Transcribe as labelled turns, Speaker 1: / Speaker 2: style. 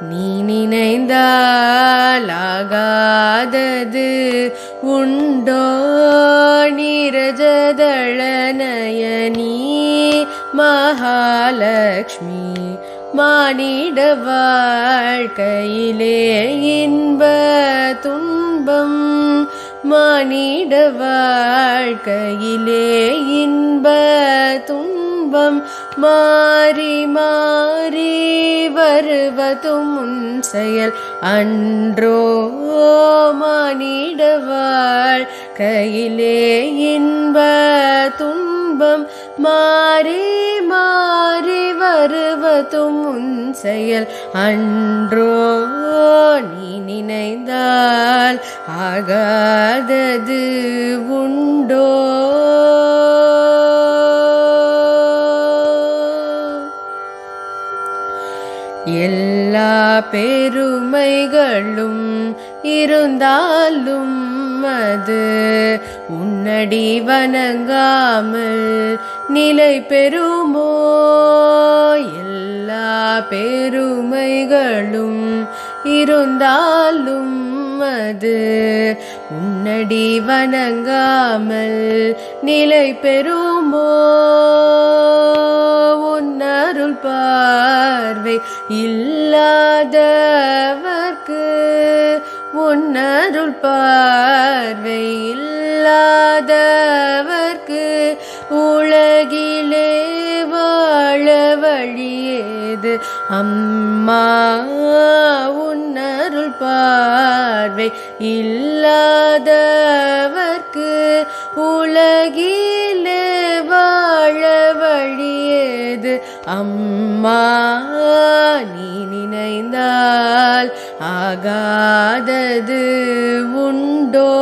Speaker 1: நீ நினைந்தாலாகாதது உண்டோ நீரஜதளநயனி மகாலக்ஷ்மி மானிட வாழ்க்கையிலே இன்ப துன்பம் மானிட வாழ்க்கையிலே இன்ப துன்பம் மாறி மாறி வருவதும் உன் செயல். அன்றோ மானிடவாள் கையிலே இன்ப துன்பம் மாறி மாறி வருவதும் உன் செயல். அன்றோ நீ நினைந்தால் ஆகாதது உண்டோ? எல்லா பெருமைகளும் இருந்தாலும் அது உன்னடி வணங்காமல் நிலை பெறுமோ? எல்லா பெருமைகளும் இருந்தாலும் அது உன்னடி வணங்காமல் நிலை பெறுமோ? அருள் பார்வை இல்லாதவர்க்கு உன்னருள் பார்வை இல்லாதவர்க்கு உலகிலே வாழ வழியேது. அம்மா உன்னருள் பார்வை இல்லாதவர்க்கு உலகில் வழியேது அம்மா நீ நினைந்தால் ஆகாதது உண்டோ?